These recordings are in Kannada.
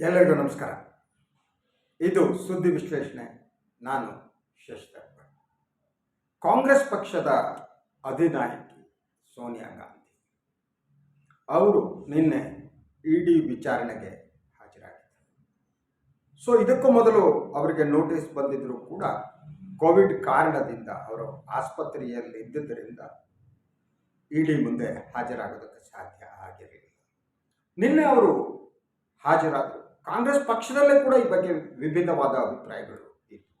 ಎಲ್ಲರಿಗೂ ನಮಸ್ಕಾರ. ಇದು ಸುದ್ದಿ ವಿಶ್ಲೇಷಣೆ. ನಾನು ಶಶಿಧರ್ ಕಾಂಗ್ರೆಸ್ ಪಕ್ಷದ ಅಧಿನಾಯಕಿ ಸೋನಿಯಾ ಗಾಂಧಿ. ಅವರು ನಿನ್ನೆ ಇ ವಿಚಾರಣೆಗೆ ಹಾಜರಾಗಿದ್ದರು. ಸೊ ಇದಕ್ಕೂ ಮೊದಲು ಅವರಿಗೆ ನೋಟಿಸ್ ಬಂದಿದ್ದರೂ ಕೂಡ ಕೋವಿಡ್ ಕಾರಣದಿಂದ ಅವರು ಆಸ್ಪತ್ರೆಯಲ್ಲಿ ಇದ್ದುದರಿಂದ ಇ ಮುಂದೆ ಹಾಜರಾಗೋದಕ್ಕೆ ಸಾಧ್ಯ ಆಗಿರಲಿಲ್ಲ. ನಿನ್ನೆ ಅವರು ಹಾಜರಾದರು. ಕಾಂಗ್ರೆಸ್ ಪಕ್ಷದಲ್ಲೇ ಕೂಡ ಈ ಬಗ್ಗೆ ವಿಭಿನ್ನವಾದ ಅಭಿಪ್ರಾಯಗಳು ಇತ್ತು.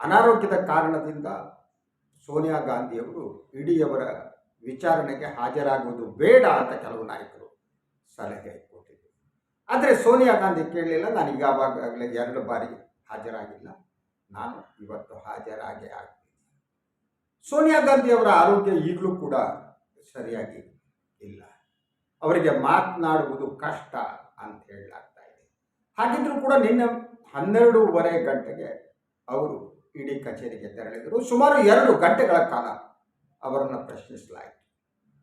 ಅನಾರೋಗ್ಯದ ಕಾರಣದಿಂದ ಸೋನಿಯಾ ಗಾಂಧಿಯವರು ಇಡಿಯವರ ವಿಚಾರಣೆಗೆ ಹಾಜರಾಗುವುದು ಬೇಡ ಅಂತ ಕೆಲವು ನಾಯಕರು ಸಲಹೆ ಕೊಟ್ಟಿದ್ದರು. ಆದರೆ ಸೋನಿಯಾ ಗಾಂಧಿ ಕೇಳಲಿಲ್ಲ, ನಾನು ಈಗಾಗಲೇ ಎರಡು ಬಾರಿ ಹಾಜರಾಗಿಲ್ಲ, ನಾನು ಇವತ್ತು ಹಾಜರಾಗೇ ಆಗ್ತೀನಿ. ಸೋನಿಯಾ ಗಾಂಧಿಯವರ ಆರೋಗ್ಯ ಈಗಲೂ ಕೂಡ ಸರಿಯಾಗಿ ಇಲ್ಲ. ಅವರಿಗೆ ಮಾತನಾಡುವುದು ಕಷ್ಟ ಅಂತ ಹೇಳಲಾಗ್ತಾ ಇದೆ ಹಾಗಿದ್ರೂ ಕೂಡ ನಿನ್ನೆ ಹನ್ನೆರಡೂವರೆ ಗಂಟೆಗೆ ಅವರು ಇಡೀ ಕಚೇರಿಗೆ ತೆರಳಿದರು. ಸುಮಾರು ಎರಡು ಗಂಟೆಗಳ ಕಾಲ ಅವರನ್ನು ಪ್ರಶ್ನಿಸಲಾಯಿತು.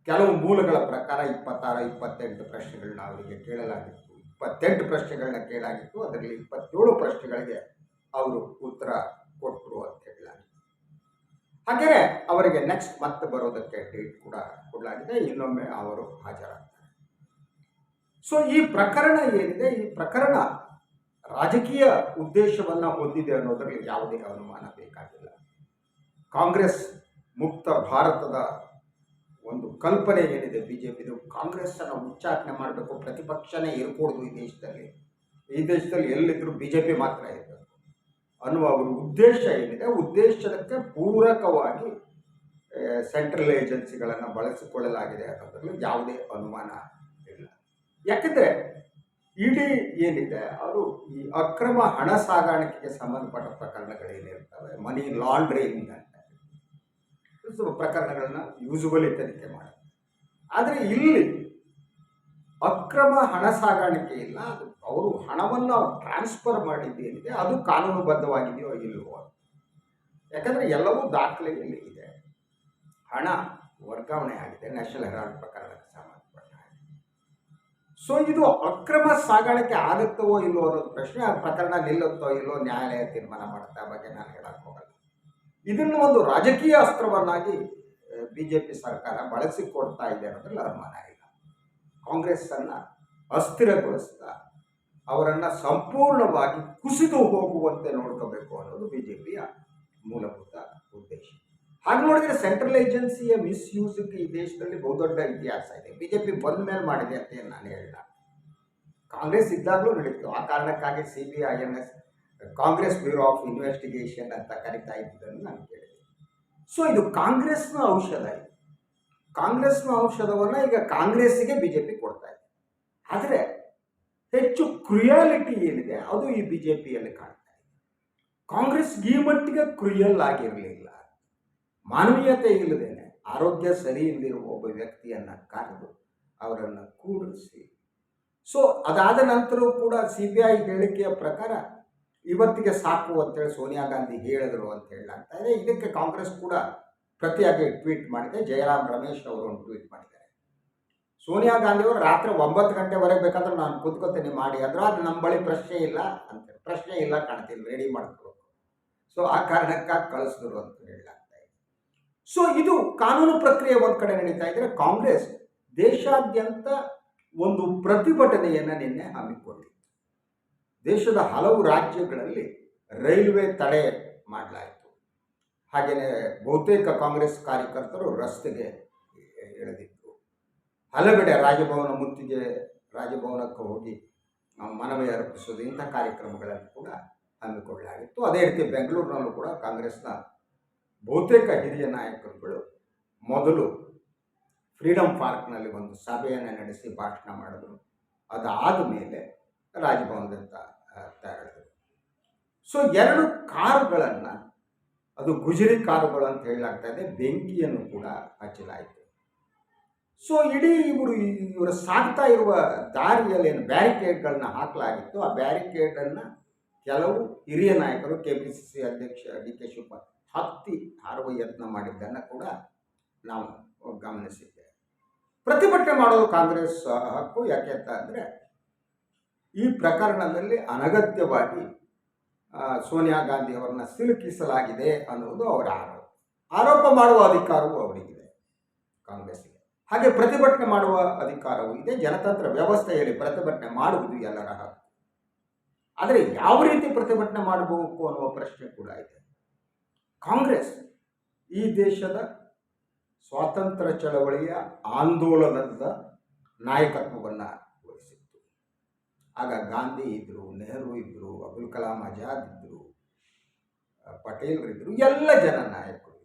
ಕೆಲವು ಮೂಲಗಳ ಪ್ರಕಾರ ಇಪ್ಪತ್ತಾರು, ಇಪ್ಪತ್ತೆಂಟು ಪ್ರಶ್ನೆಗಳನ್ನ ಅವರಿಗೆ ಕೇಳಲಾಗಿತ್ತು. ಇಪ್ಪತ್ತೆಂಟು ಪ್ರಶ್ನೆಗಳನ್ನ ಕೇಳಲಾಗಿತ್ತು. ಅದರಲ್ಲಿ ಇಪ್ಪತ್ತೇಳು ಪ್ರಶ್ನೆಗಳಿಗೆ ಅವರು ಉತ್ತರ ಕೊಟ್ಟರು ಅಂತ ಹೇಳಲಾಗಿತ್ತು ಹಾಗೆಯೇ ಅವರಿಗೆ ನೆಕ್ಸ್ಟ್ ಮತ್ತೆ ಬರೋದಕ್ಕೆ ಡೇಟ್ ಕೂಡ ಕೊಡಲಾಗಿದೆ. ಇನ್ನೊಮ್ಮೆ ಅವರು ಹಾಜರಾಗ್ತಾರೆ. ಸೊ ಈ ಪ್ರಕರಣ ಏನಿದೆ? ಈ ಪ್ರಕರಣ ರಾಜಕೀಯ ಉದ್ದೇಶವನ್ನು ಹೊಂದಿದೆ ಅನ್ನೋದರಲ್ಲಿ ಯಾವುದೇ ಅನುಮಾನ ಬೇಕಾಗಿಲ್ಲ. ಕಾಂಗ್ರೆಸ್ ಮುಕ್ತ ಭಾರತದ ಒಂದು ಕಲ್ಪನೆ ಏನಿದೆ ಬಿ ಜೆ ಪಿದು ಕಾಂಗ್ರೆಸ್ಸನ್ನು ಉಚ್ಚಾಟನೆ ಮಾಡಬೇಕು. ಪ್ರತಿಪಕ್ಷನೇ ಇರಕೂಡದು ಈ ದೇಶದಲ್ಲಿ. ಈ ದೇಶದಲ್ಲಿ ಎಲ್ಲಿದ್ದರೂ ಬಿ ಜೆ ಪಿ ಮಾತ್ರ ಇರಬೇಕು. ಅನ್ನುವ ಅವರ ಉದ್ದೇಶ ಏನಿದೆ? ಉದ್ದೇಶಕ್ಕೆ ಪೂರಕವಾಗಿ ಸೆಂಟ್ರಲ್ ಏಜೆನ್ಸಿಗಳನ್ನು ಬಳಸಿಕೊಳ್ಳಲಾಗಿದೆ ಅನ್ನೋದ್ರಲ್ಲಿ ಯಾವುದೇ ಅನುಮಾನ ಯಾಕೆಂದರೆ ಇಡೀ ಏನಿದೆ ಅವರು ಈ ಅಕ್ರಮ ಹಣ ಸಾಗಾಣಿಕೆಗೆ ಸಂಬಂಧಪಟ್ಟ ಪ್ರಕರಣಗಳೇನಿರ್ತವೆ ಮನಿ ಲಾಂಡ್ರಿಂಗ್ ಅಂತ. ಪ್ರಕರಣಗಳನ್ನು ಯೂಸುವಲಿ ತನಿಖೆ ಮಾಡುತ್ತೆ. ಆದರೆ ಇಲ್ಲಿ ಅಕ್ರಮ ಹಣ ಸಾಗಾಣಿಕೆ ಇಲ್ಲ, ಅದು ಅವರು ಹಣವನ್ನು ಟ್ರಾನ್ಸ್ಫರ್ ಮಾಡಿದ್ದೇನಿದೆ ಅದು ಕಾನೂನುಬದ್ಧವಾಗಿದೆಯೋ ಇಲ್ಲವೋ ಯಾಕಂದರೆ ಎಲ್ಲವೂ ದಾಖಲೆಯಲ್ಲಿ ಇದೆ. ಹಣ ವರ್ಗಾವಣೆ ಆಗಿದೆ ನ್ಯಾಷನಲ್ ಹೆರಾಲ್ಡ್ ಪ್ರಕರಣಕ್ಕೆ ಸಂಬಂಧಪಟ್ಟ. ಸೊ ಇದು ಅಕ್ರಮ ಸಾಗಾಣಿಕೆ ಆಗುತ್ತವೋ ಇಲ್ಲೋ ಅನ್ನೋದು ಪ್ರಶ್ನೆ, ಆ ಪ್ರಕರಣ ನಿಲ್ಲುತ್ತೋ ಇಲ್ಲೋ ನ್ಯಾಯಾಲಯ ತೀರ್ಮಾನ ಮಾಡುತ್ತೆ ಬಗ್ಗೆ ನಾನು ಹೇಳಕ್ಕೆ ಹೋಗಲ್ಲ. ಇದನ್ನು ಒಂದು ರಾಜಕೀಯ ಅಸ್ತ್ರವನ್ನಾಗಿ ಬಿ ಜೆ ಪಿ ಸರ್ಕಾರ ಬಳಸಿಕೊಡ್ತಾ ಇದೆ ಅನ್ನೋದ್ರಲ್ಲಿ ಅನುಮಾನ ಇಲ್ಲ. ಕಾಂಗ್ರೆಸ್ಸನ್ನು ಅಸ್ಥಿರಗೊಳಿಸ್ತಾ, ಅವರನ್ನು ಸಂಪೂರ್ಣವಾಗಿ ಕುಸಿದು ಹೋಗುವಂತೆ ನೋಡ್ಕೋಬೇಕು ಅನ್ನೋದು ಬಿ ಜೆ ಪಿಯ ಮೂಲಭೂತ ಹಾಗೆ ನೋಡಿದ್ರೆ ಸೆಂಟ್ರಲ್ ಏಜೆನ್ಸಿಯ ಮಿಸ್ಯೂಸ್ಗೆ ಈ ದೇಶದಲ್ಲಿ ಬಹುದೊಡ್ಡ ಇತಿಹಾಸ ಇದೆ. ಬಿ ಜೆ ಪಿ ಬಂದ ಮೇಲೆ ಮಾಡಿದೆ ಅಂತ ನಾನು ಹೇಳಿಲ್ಲ ಕಾಂಗ್ರೆಸ್ ಇದ್ದಾಗಲೂ ನಡೀತು. ಆ ಕಾರಣಕ್ಕಾಗಿ C B I N S Congress bureau of investigation ಅಂತ ಕರಿತಾ ಇದ್ದುದನ್ನು ನಾನು ಕೇಳಿದೆ. ಸೊ ಇದು ಕಾಂಗ್ರೆಸ್ನ ಔಷಧ ಇದು. ಕಾಂಗ್ರೆಸ್ನ ಔಷಧವನ್ನು ಈಗ ಕಾಂಗ್ರೆಸ್ಸಿಗೆ ಬಿ ಜೆ ಪಿ ಕೊಡ್ತಾ ಇದೆ. ಆದರೆ ಹೆಚ್ಚು ಕ್ರಿಯಾಲಿಟಿ ಏನಿದೆ, ಅದು ಈ ಬಿ ಜೆ ಪಿಯಲ್ಲಿ ಕಾಣ್ತಾ ಇದೆ. ಕಾಂಗ್ರೆಸ್ ಈ ಮಟ್ಟಿಗೆ ಕ್ರಿಯಲ್ ಆಗಿರಲಿಲ್ಲ. ಮಾನವೀಯತೆ ಇಲ್ಲದೇನೆ ಆರೋಗ್ಯ ಸರಿ ಇಲ್ಲದಿರುವ ಒಬ್ಬ ವ್ಯಕ್ತಿಯನ್ನು ಕರೆದು ಅವರನ್ನು ಕೂಡಿಸಿ. ಸೊ ಅದಾದ ನಂತರವೂ ಕೂಡ ಸಿ ಬಿ ಐ ಹೇಳಿಕೆಯ ಪ್ರಕಾರ ಇವತ್ತಿಗೆ ಸಾಕು ಅಂತೇಳಿ ಸೋನಿಯಾ ಗಾಂಧಿ ಹೇಳಿದರು ಅಂತ ಹೇಳಲಾಗ್ತಾ ಇದೆ. ಇದಕ್ಕೆ ಕಾಂಗ್ರೆಸ್ ಕೂಡ ಪ್ರತಿಯಾಗಿ ಟ್ವೀಟ್ ಮಾಡಿದೆ. ಜಯರಾಮ್ ರಮೇಶ್ ಅವರು ಒಂದು ಟ್ವೀಟ್ ಮಾಡಿದ್ದಾರೆ. ಸೋನಿಯಾ ಗಾಂಧಿ ಅವರು ರಾತ್ರಿ ಒಂಬತ್ತು ಗಂಟೆವರೆಗೆ ಬೇಕಾದ್ರೆ ನಾನು ಕೂತ್ಕೋತೀನಿ, ಮಾಡಿ. ಅಂದ್ರೆ, ಅದು ನಮ್ಮ ಬಳಿ ಪ್ರಶ್ನೆ ಇಲ್ಲ ಅಂತ ಪ್ರಶ್ನೆ ಇಲ್ಲ ಕಾಣ್ತೀನಿ ರೆಡಿ ಮಾಡ್ಕೊಬೇಕು. ಸೊ ಆ ಕಾರಣಕ್ಕಾಗಿ ಕಳಿಸಿದ್ರು ಅಂತ ಹೇಳಲಾಗ್ತಾ ಇದೆ. ಸೊ ಇದು ಕಾನೂನು ಪ್ರಕ್ರಿಯೆ ಒಂದು ಕಡೆ ನಡೀತಾ ಇದ್ದರೆ ಕಾಂಗ್ರೆಸ್ ದೇಶಾದ್ಯಂತ ಒಂದು ಪ್ರತಿಭಟನೆಯನ್ನು ನಿನ್ನೆ ಹಮ್ಮಿಕೊಂಡಿತ್ತು ದೇಶದ ಹಲವು ರಾಜ್ಯಗಳಲ್ಲಿ ರೈಲ್ವೆ ತಡೆ ಮಾಡಲಾಯಿತು. ಹಾಗೆಯೇ ಬಹುತೇಕ ಕಾಂಗ್ರೆಸ್ ಕಾರ್ಯಕರ್ತರು ರಸ್ತೆಗೆ ಇಳಿದಿತ್ತು ಹಲವೆಡೆ ರಾಜಭವನ ಮುತ್ತಿಗೆ, ರಾಜಭವನಕ್ಕೆ ಹೋಗಿ ಮನವಿ ಅರ್ಪಿಸೋದು ಇಂಥ ಕಾರ್ಯಕ್ರಮಗಳನ್ನು ಕೂಡ ಹಮ್ಮಿಕೊಳ್ಳಲಾಗಿತ್ತು. ಅದೇ ರೀತಿ ಬೆಂಗಳೂರಿನಲ್ಲೂ ಕೂಡ ಕಾಂಗ್ರೆಸ್ನ ಬಹುತೇಕ ಹಿರಿಯ ನಾಯಕರುಗಳು ಮೊದಲು ಫ್ರೀಡಮ್ ಪಾರ್ಕ್ನಲ್ಲಿ ಒಂದು ಸಭೆಯನ್ನು ನಡೆಸಿ ಭಾಷಣ ಮಾಡಿದ್ರು. ಅದಾದ ಮೇಲೆ ರಾಜಭವನದತ್ತ ತೆರಳಿದರು. ಸೊ, ಎರಡು ಕಾರುಗಳನ್ನು, ಅದು ಗುಜರಿ ಕಾರುಗಳು ಅಂತ ಹೇಳಲಾಗ್ತಾ ಇದೆ, ಬೆಂಕಿಯನ್ನು ಕೂಡ ಹಚ್ಚಲಾಯಿತು. ಸೊ, ಇಡೀ ಇವರು ಇವರು ಸಾಗ್ತಾ ಇರುವ ದಾರಿಯಲ್ಲಿ ಏನು ಬ್ಯಾರಿಕೇಡ್ಗಳನ್ನ ಹಾಕಲಾಗಿತ್ತು, ಆ ಬ್ಯಾರಿಕೇಡನ್ನು ಕೆಲವು ಹಿರಿಯ ನಾಯಕರು ಕೆ ಪಿ ಸಿ ಸಿ ಅಧ್ಯಕ್ಷ ಡಿ ಕೆ ಶಿವಕುಮಾರ್ ಹತ್ತಿ ಹಾರುವ ಯತ್ನ ಮಾಡಿದ್ದನ್ನು ಕೂಡ ನಾವು ಗಮನಿಸಿದ್ದೇವೆ ಪ್ರತಿಭಟನೆ ಮಾಡೋದು ಕಾಂಗ್ರೆಸ್ ಹಕ್ಕು, ಯಾಕೆ ಅಂತ ಅಂದರೆ ಈ ಪ್ರಕರಣದಲ್ಲಿ ಅನಗತ್ಯವಾಗಿ ಸೋನಿಯಾ ಗಾಂಧಿ ಅವರನ್ನ ಸಿಲುಕಿಸಲಾಗಿದೆ ಅನ್ನುವುದು ಅವರ ಆರೋಪ. ಆರೋಪ ಮಾಡುವ ಅಧಿಕಾರವೂ ಅವರಿಗಿದೆ ಕಾಂಗ್ರೆಸ್ಗೆ ಹಾಗೆ ಪ್ರತಿಭಟನೆ ಮಾಡುವ ಅಧಿಕಾರವೂ ಇದೆ. ಜನತಂತ್ರ ವ್ಯವಸ್ಥೆಯಲ್ಲಿ ಪ್ರತಿಭಟನೆ ಮಾಡುವುದು ಎಲ್ಲರ ಹಕ್ಕು. ಆದರೆ ಯಾವ ರೀತಿ ಪ್ರತಿಭಟನೆ ಮಾಡಬೇಕು ಅನ್ನುವ ಪ್ರಶ್ನೆ ಕೂಡ ಇದೆ. ಕಾಂಗ್ರೆಸ್ ಈ ದೇಶದ ಸ್ವಾತಂತ್ರ್ಯ ಚಳವಳಿಯ ಆಂದೋಲನದ ನಾಯಕತ್ವವನ್ನು ವಹಿಸಿತ್ತು ಆಗ ಗಾಂಧಿ ಇದ್ದರು ನೆಹರು ಇದ್ದರು ಅಬ್ದುಲ್ ಕಲಾಂ ಆಜಾದ್ ಇದ್ದರು ಪಟೇಲ್ರಿದ್ದರು ಎಲ್ಲ ಜನ ನಾಯಕರು.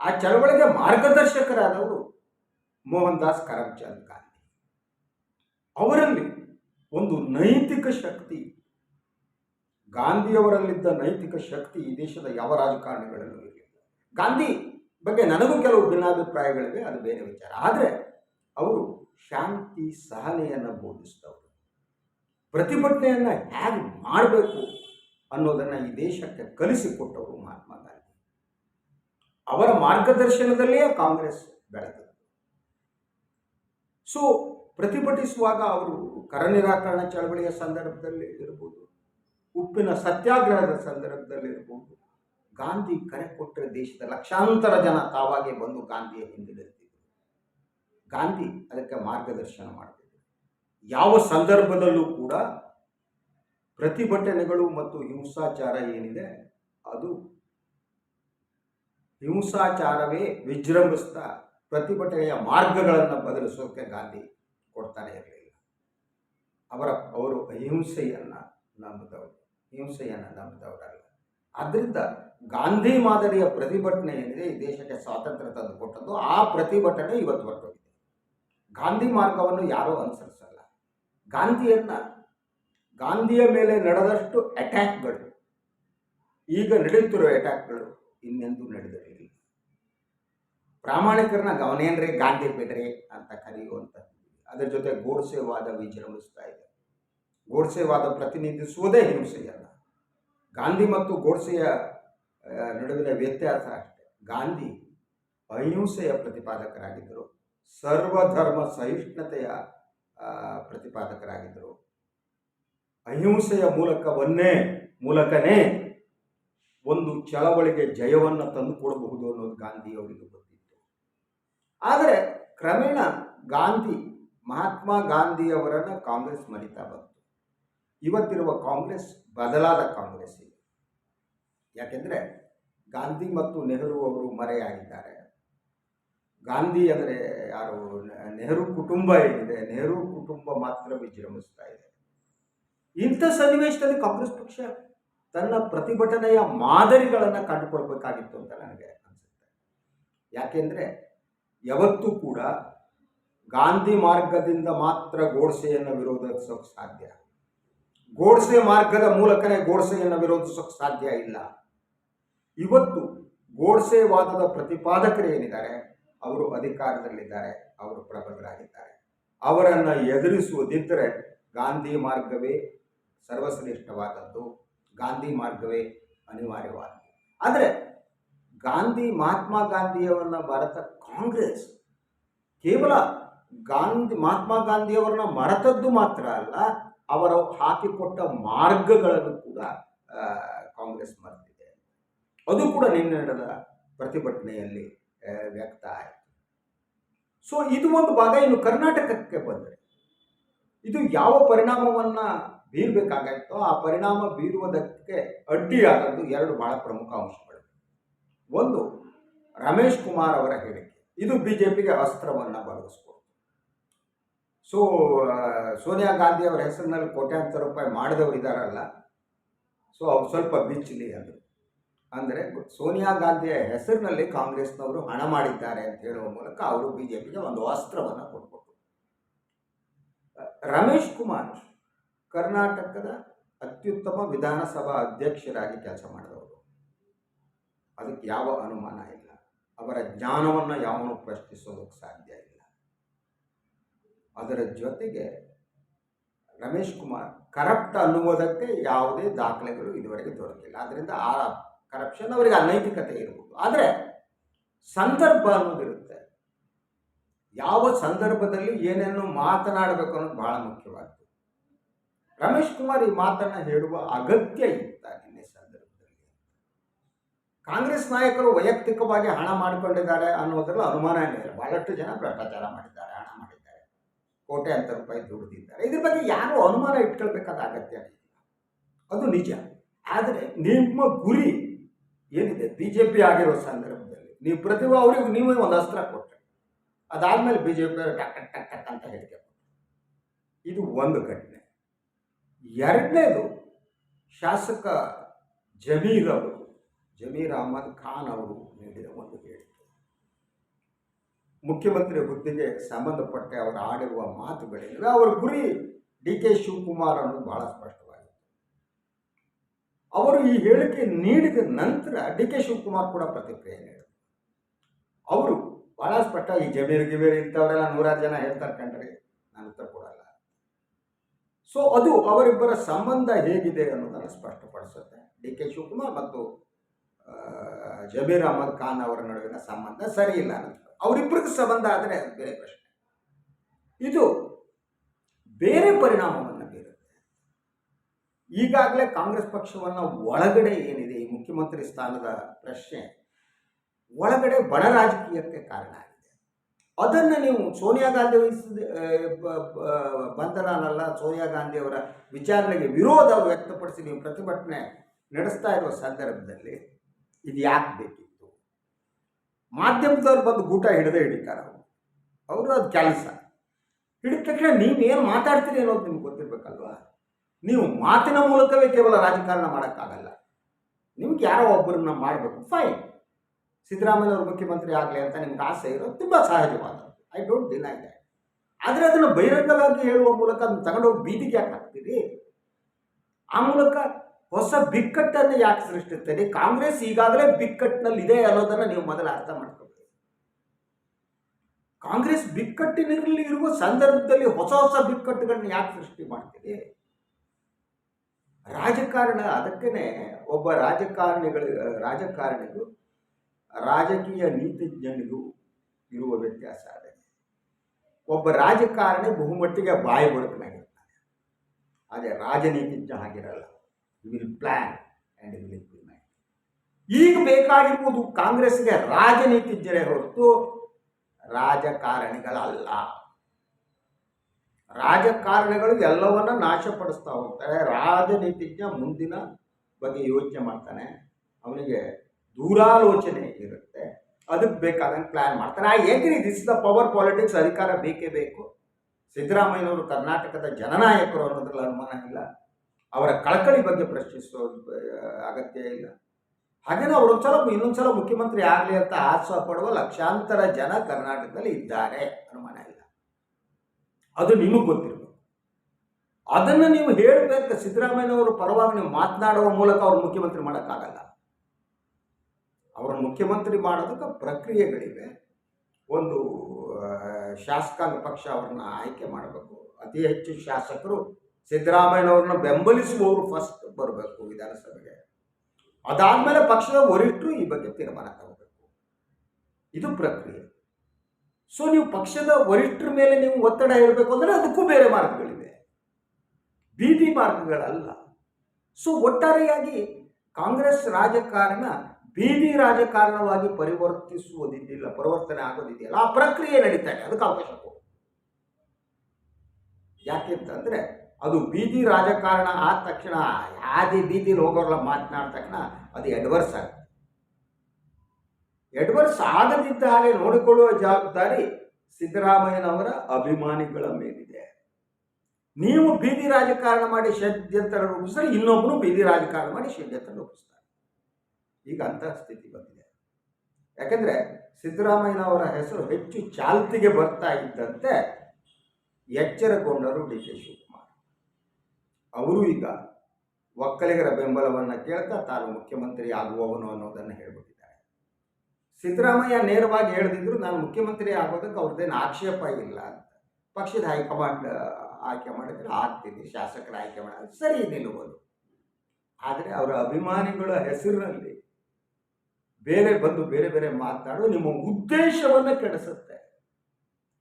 ಆ ಚಳವಳಿಗೆ ಮಾರ್ಗದರ್ಶಕರಾದವರು ಮೋಹನ್ ದಾಸ್ ಕರಮ್ಚಂದ್ ಗಾಂಧಿ ಅವರಲ್ಲಿ ಒಂದು ನೈತಿಕ ಶಕ್ತಿ ಗಾಂಧಿಯವರಲ್ಲಿದ್ದ ನೈತಿಕ ಶಕ್ತಿ ಈ ದೇಶದ ಯಾವ ರಾಜಕಾರಣಿಗಳಲ್ಲೂ ಗಾಂಧಿ ಬಗ್ಗೆ ನನಗೂ ಕೆಲವು ಭಿನ್ನಾಭಿಪ್ರಾಯಗಳಿವೆ, ಅದು ಬೇರೆ ವಿಚಾರ. ಆದರೆ ಅವರು ಶಾಂತಿ ಸಹನೆಯನ್ನು ಬೋಧಿಸಿದವರು. ಪ್ರತಿಭಟನೆಯನ್ನು ಹೇಗೆ ಮಾಡಬೇಕು ಅನ್ನೋದನ್ನು ಈ ದೇಶಕ್ಕೆ ಕಲಿಸಿಕೊಟ್ಟವರು ಮಹಾತ್ಮ ಗಾಂಧಿ. ಅವರ ಮಾರ್ಗದರ್ಶನದಲ್ಲಿಯೇ ಕಾಂಗ್ರೆಸ್ ಬೆಳೆದ ಸೊ ಪ್ರತಿಭಟಿಸುವಾಗ ಅವರು ಕರ ನಿರಾಕರಣ ಚಳವಳಿಯ ಸಂದರ್ಭದಲ್ಲಿ ಇರ್ಬೋದು ಉಪ್ಪಿನ ಸತ್ಯಾಗ್ರಹದ ಸಂದರ್ಭದಲ್ಲಿ ಇರ್ಬೋದು ಗಾಂಧಿ ಕರೆ ಕೊಟ್ಟರೆ ದೇಶದ ಲಕ್ಷಾಂತರ ಜನ ತಾವಾಗೆ ಬಂದು ಗಾಂಧಿಯ ಹಿಂದೆ ನಿಲ್ತಿದ್ರು. ಗಾಂಧಿ ಅದಕ್ಕೆ ಮಾರ್ಗದರ್ಶನ ಮಾಡ್ತಿದ್ರು ಯಾವ ಸಂದರ್ಭದಲ್ಲೂ ಕೂಡ ಪ್ರತಿಭಟನೆಗಳು ಮತ್ತು ಹಿಂಸಾಚಾರ ಏನಿದೆ, ಅದು ಹಿಂಸಾಚಾರವೇ ವಿಜೃಂಭಿಸ್ತಾ ಪ್ರತಿಭಟನೆಯ ಮಾರ್ಗಗಳನ್ನು ಬದಲಿಸೋಕೆ ಗಾಂಧಿ ಕೊಡ್ತಾನೆ ಇರಲಿಲ್ಲ. ಅವರ, ಅವರು ಅಹಿಂಸೆಯನ್ನು ನಂಬಿದವರು. ಹಿಂಸೆಯನ್ನು ನಂಬಿದವರಲ್ಲ. ಆದ್ದರಿಂದ ಗಾಂಧಿ ಮಾದರಿಯ ಪ್ರತಿಭಟನೆ ಏನಿದೆ, ಈ ದೇಶಕ್ಕೆ ಸ್ವಾತಂತ್ರ್ಯ ತಂದು ಕೊಟ್ಟದ್ದು, ಆ ಪ್ರತಿಭಟನೆ ಇವತ್ತು ಹೊರಟೋಗಿದೆ. ಗಾಂಧಿ ಮಾರ್ಗವನ್ನು ಯಾರೂ ಅನುಸರಿಸಲ್ಲ. ಗಾಂಧಿಯನ್ನ, ಗಾಂಧಿಯ ಮೇಲೆ ನಡೆದಷ್ಟು ಅಟ್ಯಾಕ್ಗಳು ಈಗ ನಡೆಯುತ್ತಿರೋ ಅಟ್ಯಾಕ್ಗಳು ಇನ್ನೆಂದೂ ನಡೆದಿರಲಿಲ್ಲ. ಪ್ರಾಮಾಣಿಕರನ್ನ ಗಮನೇನ್ರಿ ಗಾಂಧಿ ಬಿಡ್ರಿ ಅಂತ ಕರೆಯುವಂಥದ್ದು ಅದರ ಜೊತೆ ಗೋಡ್ಸೆವಾದ ವಿಜೃಂಭಿಸ್ತಾ ಇದೆ. ಗೋಡ್ಸೆವಾದ ಪ್ರತಿನಿಧಿಸುವುದೇ ಹಿಂಸೆಯಲ್ಲ ಗಾಂಧಿ ಮತ್ತು ಗೋಡ್ಸೆಯ ನಡುವಿನ ವ್ಯತ್ಯಾಸ ಅಷ್ಟೇ. ಗಾಂಧಿ ಅಹಿಂಸೆಯ ಪ್ರತಿಪಾದಕರಾಗಿದ್ದರು. ಸರ್ವಧರ್ಮ ಸಹಿಷ್ಣುತೆಯ ಪ್ರತಿಪಾದಕರಾಗಿದ್ದರು. ಅಹಿಂಸೆಯ ಮೂಲಕವನ್ನೇ, ಮೂಲಕನೇ ಒಂದು ಚಳವಳಿಗೆ ಜಯವನ್ನು ತಂದುಕೊಡಬಹುದು ಅನ್ನೋದು ಗಾಂಧಿಯವರಿಗೆ ಗೊತ್ತಿತ್ತು. ಆದರೆ ಕ್ರಮೇಣ ಗಾಂಧಿ, ಮಹಾತ್ಮ ಗಾಂಧಿಯವರನ್ನು ಕಾಂಗ್ರೆಸ್ ಮರಿತಾ ಬಂತು. ಇವತ್ತಿರುವ ಕಾಂಗ್ರೆಸ್ ಬದಲಾದ ಕಾಂಗ್ರೆಸ್ ಇದೆ ಯಾಕೆಂದರೆ ಗಾಂಧಿ ಮತ್ತು ನೆಹರು ಅವರು ಮರೆಯಾಗಿದ್ದಾರೆ. ಗಾಂಧಿ ಅಂದರೆ ಯಾರು? ನೆಹರು ಕುಟುಂಬ ಏನಿದೆ? ನೆಹರು ಕುಟುಂಬ ಮಾತ್ರ ವಿಜೃಂಭಿಸ್ತಾ ಇದೆ. ಇಂಥ ಸನ್ನಿವೇಶದಲ್ಲಿ ಕಾಂಗ್ರೆಸ್ ಪಕ್ಷ ತನ್ನ ಪ್ರತಿಭಟನೆಯ ಮಾದರಿಗಳನ್ನು ಕಂಡುಕೊಳ್ಬೇಕಾಗಿತ್ತು ಅಂತ ನನಗೆ ಅನಿಸುತ್ತೆ. ಯಾಕೆಂದರೆ ಯಾವತ್ತೂ ಕೂಡ ಗಾಂಧಿ ಮಾರ್ಗದಿಂದ ಮಾತ್ರ ಗೋಡ್ಸೆಯನ್ನು ವಿರೋಧಿಸೋಕೆ ಸಾಧ್ಯ. ಗೋಡ್ಸೆ ಮಾರ್ಗದ ಮೂಲಕನೇ ಗೋಡ್ಸೆಯನ್ನು ವಿರೋಧಿಸೋಕೆ ಸಾಧ್ಯ ಇಲ್ಲ. ಇವತ್ತು ಗೋಡ್ಸೆವಾದದ ಪ್ರತಿಪಾದಕರು ಏನಿದ್ದಾರೆ? ಅವರು ಅಧಿಕಾರದಲ್ಲಿದ್ದಾರೆ, ಅವರು ಪ್ರಬಲರಾಗಿದ್ದಾರೆ. ಅವರನ್ನು ಎದುರಿಸುವುದಿದ್ದರೆ ಗಾಂಧಿ ಮಾರ್ಗವೇ ಸರ್ವಶ್ರೇಷ್ಠವಾದದ್ದು, ಗಾಂಧಿ ಮಾರ್ಗವೇ ಅನಿವಾರ್ಯವಾದದ್ದು. ಆದರೆ ಗಾಂಧಿ, ಮಹಾತ್ಮ ಗಾಂಧಿಯವರನ್ನ ಭಾರತ ಕಾಂಗ್ರೆಸ್ ಕೇವಲ ಗಾಂಧಿ, ಮಹಾತ್ಮ ಗಾಂಧಿಯವರನ್ನ ಮರೆತದ್ದು ಮಾತ್ರ ಅಲ್ಲ ಅವರು ಹಾಕಿಕೊಟ್ಟ ಮಾರ್ಗಗಳನ್ನು ಕೂಡ ಕಾಂಗ್ರೆಸ್ ಮರೆತಿದೆ. ಅದು ಕೂಡ ನಿನ್ನೆ ನಡೆದ ಪ್ರತಿಭಟನೆಯಲ್ಲಿ ವ್ಯಕ್ತ ಆಯಿತು. ಸೊ ಇದು ಒಂದು ಭಾಗ. ಇನ್ನು ಕರ್ನಾಟಕಕ್ಕೆ ಬಂದರೆ, ಇದು ಯಾವ ಪರಿಣಾಮವನ್ನ ಬೀರಬೇಕಾಗಿತ್ತೋ ಆ ಪರಿಣಾಮ ಬೀರುವುದಕ್ಕೆ ಅಡ್ಡಿಯಾದದ್ದು ಎರಡು ಬಹಳ ಪ್ರಮುಖ ಅಂಶಗಳು. ಒಂದು, ರಮೇಶ್ ಕುಮಾರ್ ಅವರ ಹೇಳಿಕೆ. ಇದು ಬಿಜೆಪಿಗೆ ಅಸ್ತ್ರವನ್ನು ಬಳಸ್ಕೊಡ್ತು ಸೊ ಸೋನಿಯಾ ಗಾಂಧಿ ಅವರ ಹೆಸರಿನಲ್ಲಿ ಕೋಟ್ಯಾಂತರ ರೂಪಾಯಿ ಮಾಡಿದವರು ಇದ್ದಾರಲ್ಲ ಸೊ ಅವ್ರು ಸ್ವಲ್ಪ ಬಿಚ್ಚಲಿ ಅದು. ಅಂದರೆ ಸೋನಿಯಾ ಗಾಂಧಿಯ ಹೆಸರಿನಲ್ಲಿ ಕಾಂಗ್ರೆಸ್ನವರು ಹಣ ಮಾಡಿದ್ದಾರೆ ಅಂತ ಹೇಳುವ ಮೂಲಕ ಅವರು ಬಿಜೆಪಿಗೆ ಒಂದು ಅಸ್ತ್ರವನ್ನು ಕೊಟ್ಕೊಟ್ರು ರಮೇಶ್ ಕುಮಾರ್ ಕರ್ನಾಟಕದ ಅತ್ಯುತ್ತಮ ವಿಧಾನಸಭಾ ಅಧ್ಯಕ್ಷರಾಗಿ ಕೆಲಸ ಮಾಡಿದವರು. ಅದಕ್ಕೆ ಯಾವ ಅನುಮಾನ ಇಲ್ಲ. ಅವರ ಜ್ಞಾನವನ್ನು ಯಾವನು ಪ್ರಶ್ನಿಸೋದಕ್ಕೆ ಸಾಧ್ಯ ಇಲ್ಲ. ಅದರ ಜೊತೆಗೆ ರಮೇಶ್ ಕುಮಾರ್ ಕರಪ್ಟ್ ಅನ್ನುವುದಕ್ಕೆ ಯಾವುದೇ ದಾಖಲೆಗಳು ಇದುವರೆಗೆ ದೊರಕಿಲ್ಲ. ಆದ್ದರಿಂದ ಆ ಕರಪ್ಷನ್ ಅವರಿಗೆ ಅನೈತಿಕತೆ ಇರಬಹುದು ಆದರೆ ಸಂದರ್ಭ ಅನ್ನೋದಿರುತ್ತೆ ಯಾವ ಸಂದರ್ಭದಲ್ಲಿ ಏನೇನು ಮಾತನಾಡಬೇಕು ಅನ್ನೋದು ಬಹಳ ಮುಖ್ಯವಾದ್ದು. ರಮೇಶ್ ಕುಮಾರ್ ಈ ಮಾತನ್ನ ಹೇಳುವ ಅಗತ್ಯ ಇತ್ತ ನಿನ್ನೆ ಸಂದರ್ಭದಲ್ಲಿ. ಕಾಂಗ್ರೆಸ್ ನಾಯಕರು ವೈಯಕ್ತಿಕವಾಗಿ ಹಣ ಮಾಡಿಕೊಂಡಿದ್ದಾರೆ ಅನ್ನೋದ್ರಲ್ಲಿ ಅನುಮಾನ ಇಲ್ಲ. ಬಹಳಷ್ಟು ಜನ ಭ್ರಷ್ಟಾಚಾರ ಮಾಡಿದ್ದಾರೆ. ಕೋಟ್ಯಾಂತರ ರೂಪಾಯಿ ದುಡಿದಿದ್ದಾರೆ. ಇದ್ರ ಬಗ್ಗೆ ಯಾರು ಅನುಮಾನ ಇಟ್ಕೊಳ್ಬೇಕಾದ ಅಗತ್ಯ ಅದು ನಿಜ. ಆದರೆ ನಿಮ್ಮ ಗುರಿ ಏನಿದೆ? ಬಿ ಜೆ ಪಿ ಆಗಿರೋ ಸಂದರ್ಭದಲ್ಲಿ ನೀವು ಪ್ರತಿಭಾ ಅವ್ರಿಗೆ ನೀವೇ ಒಂದು ಅಸ್ತ್ರ ಕೊಟ್ಟರೆ ಅದಾದಮೇಲೆ ಬಿ ಜೆ ಪಿ ಟಕ್ ಟಕ್ ಟಕ್ ಟಕ್ ಅಂತ ಹೇಳಿಕೆ ಇದು ಒಂದು ಘಟನೆ. ಎರಡನೇದು ಶಾಸಕ ಜಮೀರ್ ಅವರು, ಜಮೀರ್ ಅಹಮದ್ ಖಾನ್ ಅವರು ನೀಡಿದ ಒಂದು ಹೇಳಿಕೆ. ಮುಖ್ಯಮಂತ್ರಿ ಹುದ್ದೆಗೆ ಸಂಬಂಧಪಟ್ಟ ಅವರು ಆಡಿರುವ ಮಾತುಗಳಿವೆ ಅವರ ಗುರಿ ಡಿ ಕೆ ಶಿವಕುಮಾರ್ ಅನ್ನೋದು ಬಹಳ ಸ್ಪಷ್ಟವಾಗಿದೆ. ಅವರು ಈ ಹೇಳಿಕೆ ನೀಡಿದ ನಂತರ ಡಿ ಕೆ ಶಿವಕುಮಾರ್ ಕೂಡ ಪ್ರತಿಕ್ರಿಯೆ ನೀಡಿದರು. ಅವರು ಬಹಳ ಸ್ಪಷ್ಟ, ಈ ಜಮೀರ್ ಗಿಮೀರ್ ಇಂಥವರೆಲ್ಲ ನೂರಾರು ಜನ ಹೇಳ್ತಾರೆ ಕಂಡ್ರೆ ನಾನು ಉತ್ತರ ಕೊಡಲ್ಲ. ಸೊ ಅದು ಅವರಿಬ್ಬರ ಸಂಬಂಧ ಹೇಗಿದೆ ಅನ್ನೋದನ್ನು ಸ್ಪಷ್ಟಪಡಿಸುತ್ತೆ. ಡಿ ಕೆ ಶಿವಕುಮಾರ್ ಮತ್ತು ಜಬೀರ್ ಅಹಮದ್ ಖಾನ್ ಅವರ ನಡುವಿನ ಸಂಬಂಧ ಸರಿ ಇಲ್ಲ ಅನ್ನೋದು. ಅವರಿಬ್ಬರಿಗೆ ಸಂಬಂಧ ಆದರೆ ಅದು ಬೇರೆ ಪ್ರಶ್ನೆ. ಇದು ಬೇರೆ ಪರಿಣಾಮವನ್ನು ಬೀರುತ್ತೆ. ಈಗಾಗಲೇ ಕಾಂಗ್ರೆಸ್ ಪಕ್ಷವನ್ನು ಒಳಗಡೆ ಏನಿದೆ, ಈ ಮುಖ್ಯಮಂತ್ರಿ ಸ್ಥಾನದ ಪ್ರಶ್ನೆ, ಒಳಗಡೆ ಬಡ ರಾಜಕೀಯಕ್ಕೆ ಕಾರಣ ಆಗಿದೆ. ಅದನ್ನು ನೀವು ಸೋನಿಯಾ ಗಾಂಧಿ ವಹಿಸಿದ ಬಂಧನನಲ್ಲ ಸೋನಿಯಾ ಗಾಂಧಿ ಅವರ ವಿಚಾರಣೆಗೆ ವಿರೋಧ ವ್ಯಕ್ತಪಡಿಸಿ ನೀವು ಪ್ರತಿಭಟನೆ ನಡೆಸ್ತಾ ಇರುವ ಸಂದರ್ಭದಲ್ಲಿ ಇದು ಯಾಕೆ ಬೇಕಿತ್ತು ಮಾಧ್ಯಮದವ್ರು ಬಂದು ಗೂಟ ಹಿಡದೆ ಹಿಡಿತಾರೆ ಅವರು. ಅವರು ಅದು ಕೆಲಸ. ಹಿಡಿದ ತಕ್ಷಣ ನೀವು ಏನು ಮಾತಾಡ್ತೀರಿ ಅನ್ನೋದು ನಿಮ್ಗೆ ಗೊತ್ತಿರಬೇಕಲ್ವಾ? ನೀವು ಮಾತಿನ ಮೂಲಕವೇ ಕೇವಲ ರಾಜಕಾರಣ ಮಾಡೋಕ್ಕಾಗಲ್ಲ. ನಿಮ್ಗೆ ಯಾರೋ ಒಬ್ಬರನ್ನ ಮಾಡಬೇಕು ಫೈನ್ ಸಿದ್ದರಾಮಯ್ಯ ಅವರು ಮುಖ್ಯಮಂತ್ರಿ ಆಗಲಿ ಅಂತ ನಿಮ್ಗೆ ಆಸೆ ಇರೋದು ತುಂಬ ಸಹಜವಾದದ್ದು. ಐ ಡೋಂಟ್ ದಿನ ಇದೆ ಆದರೆ ಅದನ್ನು ಬಹಿರಂಗವಾಗಿ ಹೇಳುವ ಮೂಲಕ ಅದನ್ನು ತಗೊಂಡೋಗಿ ಬೀದಿಗೆ ಯಾಕೆ ಹಾಕ್ತೀರಿ? ಆ ಮೂಲಕ ಹೊಸ ಬಿಕ್ಕಟ್ಟನ್ನು ಯಾಕೆ ಸೃಷ್ಟಿಸ್ತೀರಿ? ಕಾಂಗ್ರೆಸ್ ಈಗಾಗಲೇ ಬಿಕ್ಕಟ್ಟಿನಲ್ಲಿ ಇದೆ ಅನ್ನೋದನ್ನು ನೀವು ಮೊದಲು ಅರ್ಥ ಮಾಡ್ಕೋಬೇಕು ಕಾಂಗ್ರೆಸ್ ಬಿಕ್ಕಟ್ಟಿನಲ್ಲಿ ಇರುವ ಸಂದರ್ಭದಲ್ಲಿ ಹೊಸ ಹೊಸ ಬಿಕ್ಕಟ್ಟುಗಳನ್ನ ಯಾಕೆ ಸೃಷ್ಟಿ ಮಾಡ್ತೀರಿ? ರಾಜಕಾರಣ ಅದಕ್ಕೇ ಒಬ್ಬ ರಾಜಕಾರಣಿಗಳು, ರಾಜಕಾರಣಿಗೂ, ರಾಜಕೀಯ ನೀತಿಜ್ಞನಿಗೂ ಇರುವ ವ್ಯತ್ಯಾಸ ಅದೇ. ಒಬ್ಬ ರಾಜಕಾರಣಿ ಬಹುಮಟ್ಟಿಗೆ ಬಾಯಿ ಬಡುಕನಾಗಿರ್ತಾನೆ ಅದೇ ರಾಜನೀತಿಜ್ಞ ಆಗಿರಲ್ಲ will plan and will implement ಈಗ ಬೇಕಾಗಿರುವುದು ಕಾಂಗ್ರೆಸ್ಗೆ ರಾಜನೀತಿಜ್ಞರೇ ಹೊರತು ರಾಜಕಾರಣಿಗಳಲ್ಲ. ರಾಜಕಾರಣಿಗಳು ಎಲ್ಲವನ್ನ ನಾಶಪಡಿಸ್ತಾ ಹೋಗ್ತಾರೆ. ರಾಜನೀತಿಜ್ಞ ಮುಂದಿನ ಬಗ್ಗೆ ಯೋಚನೆ ಮಾಡ್ತಾನೆ. ಅವನಿಗೆ ದೂರಾಲೋಚನೆ ಇರುತ್ತೆ. ಅದಕ್ಕೆ ಬೇಕಾದಂಗೆ ಪ್ಲ್ಯಾನ್ ಮಾಡ್ತಾರೆ ಆ ಏಕ್ರಿ ದಿಸ್ ದ ಪವರ್ ಪಾಲಿಟಿಕ್ಸ್ ಅಧಿಕಾರ ಬೇಕೇ ಬೇಕು. ಸಿದ್ದರಾಮಯ್ಯನವರು ಕರ್ನಾಟಕದ ಜನನಾಯಕರು ಅನ್ನೋದ್ರಲ್ಲಿ ಅನುಮಾನ ಇಲ್ಲ. ಅವರ ಕಳಕಳಿ ಬಗ್ಗೆ ಪ್ರಶ್ನಿಸೋ ಅಗತ್ಯ ಇಲ್ಲ. ಹಾಗೇನೆ ಅವರೊಂದ್ಸಲ ಇನ್ನೊಂದ್ಸಲ ಮುಖ್ಯಮಂತ್ರಿ ಆಗಲಿ ಅಂತ ಆಸೆ ಪಡುವ ಲಕ್ಷಾಂತರ ಜನ ಕರ್ನಾಟಕದಲ್ಲಿ ಇದ್ದಾರೆ ಅನುಮಾನ ಇಲ್ಲ. ಅದು ನಿಮಗೆ ಗೊತ್ತಿರಬೇಕು. ಅದನ್ನು ನೀವು ಹೇಳಬೇಕು, ಸಿದ್ದರಾಮಯ್ಯನವರು ಪರವಾಗಿ ನೀವು ಮಾತನಾಡುವ ಮೂಲಕ ಅವರು ಮುಖ್ಯಮಂತ್ರಿ ಮಾಡೋಕ್ಕಾಗಲ್ಲ. ಅವರ ಮುಖ್ಯಮಂತ್ರಿ ಮಾಡೋದಕ್ಕೆ ಪ್ರಕ್ರಿಯೆಗಳಿವೆ. ಒಂದು ಶಾಸಕಾಂಗ ಪಕ್ಷ ಅವ್ರನ್ನ ಆಯ್ಕೆ ಮಾಡಬೇಕು. ಅತಿ ಹೆಚ್ಚು ಶಾಸಕರು ಸಿದ್ದರಾಮಯ್ಯನವ್ರನ್ನ ಬೆಂಬಲಿಸುವವರು ಫಸ್ಟ್ ಬರಬೇಕು ವಿಧಾನಸಭೆಗೆ. ಅದಾದಮೇಲೆ ಪಕ್ಷದ ವರಿಷ್ಠರು ಈ ಬಗ್ಗೆ ತೀರ್ಮಾನ ತಗೋಬೇಕು. ಇದು ಪ್ರಕ್ರಿಯೆ. ಸೊ ನೀವು ಪಕ್ಷದ ವರಿಷ್ಠರ ಮೇಲೆ ನೀವು ಒತ್ತಡ ಇರಬೇಕು ಅಂದರೆ ಅದಕ್ಕೂ ಬೇರೆ ಮಾರ್ಗಗಳಿವೆ. ಬೀದಿ ಮಾರ್ಗಗಳಲ್ಲ. ಸೊ ಒಟ್ಟಾರೆಯಾಗಿ ಕಾಂಗ್ರೆಸ್ ರಾಜಕಾರಣ ಬೀದಿ ರಾಜಕಾರಣವಾಗಿ ಪರಿವರ್ತಿಸುವುದಿಲ್ಲ ಪರಿವರ್ತನೆ ಆಗೋದಿದೆಯಲ್ಲ, ಆ ಪ್ರಕ್ರಿಯೆ ನಡೀತಾ ಇದೆ. ಅದಕ್ಕೆ ಅವಕಾಶ ಯಾಕೆ ಯಾಕೆಂತಂದ್ರೆ ಅದು ಬೀದಿ ರಾಜಕಾರಣ ಆದ ತಕ್ಷಣ ಯಾದಿ ಬೀದಿಲಿ ಹೋಗೋರೆಲ್ಲ ಮಾತನಾಡಿದ ತಕ್ಷಣ ಅದು ಎಡ್ವರ್ಸ್ ಆಗುತ್ತೆ. ಎಡ್ವರ್ಸ್ ಆಗದಿದ್ದ ಹಾಗೆ ನೋಡಿಕೊಳ್ಳುವ ಜವಾಬ್ದಾರಿ ಸಿದ್ದರಾಮಯ್ಯನವರ ಅಭಿಮಾನಿಗಳ ಮೇಲಿದೆ. ನೀವು ಬೀದಿ ರಾಜಕಾರಣ ಮಾಡಿ ಷಡ್ಯಂತ್ರ ರೂಪಿಸಿದ್ರೆ ಇನ್ನೊಬ್ಬರು ಬೀದಿ ರಾಜಕಾರಣ ಮಾಡಿ ಷಡ್ಯಂತ್ರ ರೂಪಿಸ್ತಾರೆ. ಈಗ ಅಂತಹ ಸ್ಥಿತಿ ಬಂದಿದೆ. ಯಾಕಂದ್ರೆ ಸಿದ್ದರಾಮಯ್ಯನವರ ಹೆಸರು ಹೆಚ್ಚು ಚಾಲ್ತಿಗೆ ಬರ್ತಾ ಇದ್ದಂತೆ ಎಚ್ಚರಗೊಂಡರು ಡಿ ಕೆ ಶಿವಕುಮಾರ್. ಅವರು ಈಗ ಒಕ್ಕಲಿಗರ ಬೆಂಬಲವನ್ನು ಕೇಳ್ತಾ ತಾನು ಮುಖ್ಯಮಂತ್ರಿ ಆಗುವವನು ಅನ್ನೋದನ್ನು ಹೇಳ್ಬಿಟ್ಟಿದ್ದಾರೆ. ಸಿದ್ದರಾಮಯ್ಯ ನೇರವಾಗಿ ಹೇಳ್ದಿದ್ರು ನಾನು ಮುಖ್ಯಮಂತ್ರಿ ಆಗೋದಕ್ಕೆ ಅವ್ರದ್ದೇನು ಆಕ್ಷೇಪ ಇಲ್ಲ ಅಂತ. ಪಕ್ಷದ ಹೈಕಮಾಂಡ್ ಆಯ್ಕೆ ಮಾಡಿದ್ರೆ ಆಗ್ತೀನಿ ಶಾಸಕರ ಆಯ್ಕೆ ಮಾಡಿದ್ರೆ ಸರಿ ನಿಲ್ಲುವುದು. ಆದರೆ ಅವರ ಅಭಿಮಾನಿಗಳ ಹೆಸರಿನಲ್ಲಿ ಬೇರೆ ಬಂದು ಬೇರೆ ಬೇರೆ ಮಾತಾಡೋ ನಿಮ್ಮ ಉದ್ದೇಶವನ್ನು ಕೆಡಿಸುತ್ತೆ.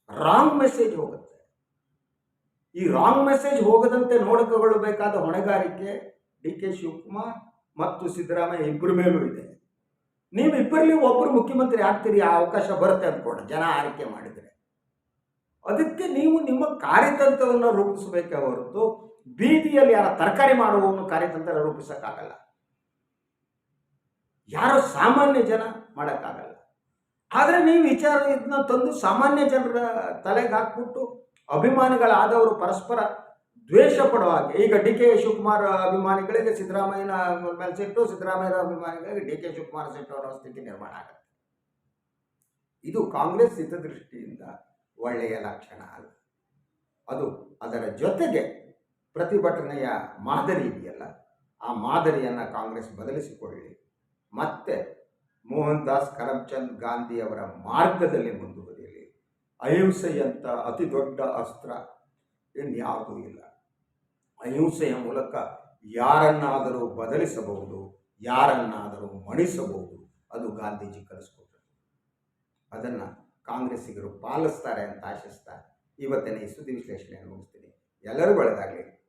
ರಾಂಗ್ ಮೆಸೇಜ್ ಹೋಗುತ್ತೆ. ಈ ರಾಂಗ್ ಮೆಸೇಜ್ ಹೋಗದಂತೆ ನೋಡಿಕೊಳ್ಳಬೇಕಾದ ಹೊಣೆಗಾರಿಕೆ ಡಿ ಕೆ ಶಿವಕುಮಾರ್ ಮತ್ತು ಸಿದ್ದರಾಮಯ್ಯ ಇಬ್ಬರ ಮೇಲೂ ಇದೆ. ನೀವು ಇಬ್ಬರಲ್ಲಿ ಒಬ್ಬರು ಮುಖ್ಯಮಂತ್ರಿ ಆಗ್ತೀರಿ, ಆ ಅವಕಾಶ ಬರುತ್ತೆ ಅಂದ್ಕೊಂಡು ಜನ ಆಯ್ಕೆ ಮಾಡಿದರೆ. ಅದಕ್ಕೆ ನೀವು ನಿಮ್ಮ ಕಾರ್ಯತಂತ್ರವನ್ನು ರೂಪಿಸಬೇಕೇ ಹೊರತು ಬೀದಿಯಲ್ಲಿ ಯಾರ ತರಕಾರಿ ಮಾಡುವವನು ಕಾರ್ಯತಂತ್ರ ರೂಪಿಸೋಕ್ಕಾಗಲ್ಲ. ಯಾರೋ ಸಾಮಾನ್ಯ ಜನ ಮಾಡೋಕ್ಕಾಗಲ್ಲ. ಆದರೆ ನೀವು ವಿಚಾರ ಇದನ್ನ ತಂದು ಸಾಮಾನ್ಯ ಜನರ ತಲೆಗೆ ಹಾಕ್ಬಿಟ್ಟು ಅಭಿಮಾನಿಗಳಾದವರು ಪರಸ್ಪರ ದ್ವೇಷ ಪಡುವ ಈಗ ಡಿ ಕೆ ಶಿವಕುಮಾರ್ ಅಭಿಮಾನಿಗಳಿಗೆ, ಸಿದ್ದರಾಮಯ್ಯನ ಮೇಲೆ ಸಿಟ್ಟು ಸಿದ್ದರಾಮಯ್ಯನ ಅಭಿಮಾನಿಗಳಿಗೆ ಡಿ ಕೆ ಶಿವಕುಮಾರ್ ಸಿಟ್ಟು ಅನ್ನೋ ಸ್ಥಿತಿ ನಿರ್ಮಾಣ ಆಗುತ್ತೆ. ಇದು ಕಾಂಗ್ರೆಸ್ ಹಿತದೃಷ್ಟಿಯಿಂದ ಒಳ್ಳೆಯ ಲಕ್ಷಣ ಅಲ್ಲ. ಅದು ಅದರ ಜೊತೆಗೆ ಪ್ರತಿಭಟನೆಯ ಮಾದರಿ ಇದೆಯಲ್ಲ. ಆ ಮಾದರಿಯನ್ನು ಕಾಂಗ್ರೆಸ್ ಬದಲಿಸಿಕೊಳ್ಳಿ. ಮತ್ತೆ ಮೋಹನ್ ದಾಸ್, ಕರಮ್ಚಂದ್ ಗಾಂಧಿ ಅವರ ಮಾರ್ಗದಲ್ಲಿ ಮುಂದುವರಿಯಲಿ ಅಹಿಂಸೆಯಂಥ ಅತಿ ದೊಡ್ಡ ಅಸ್ತ್ರ ಇನ್ಯಾವುದೂ ಇಲ್ಲ. ಅಹಿಂಸೆಯ ಮೂಲಕ ಯಾರನ್ನಾದರೂ ಬದಲಿಸಬಹುದು, ಯಾರನ್ನಾದರೂ ಮಣಿಸಬಹುದು, ಅದು ಗಾಂಧೀಜಿ ಕಲಿಸ್ಕೊಟ್ರು. ಅದನ್ನು ಕಾಂಗ್ರೆಸ್ಸಿಗರು ಪಾಲಿಸ್ತಾರೆ ಅಂತ ಆಶಿಸ್ತಾ, ಇವತ್ತಿನ ಈ ಸುದ್ದಿ ವಿಶ್ಲೇಷಣೆಯನ್ನು ಮುಗಿಸ್ತೀನಿ. ಎಲ್ಲರೂ ಒಳ್ಳೆಯದಾಗಲಿ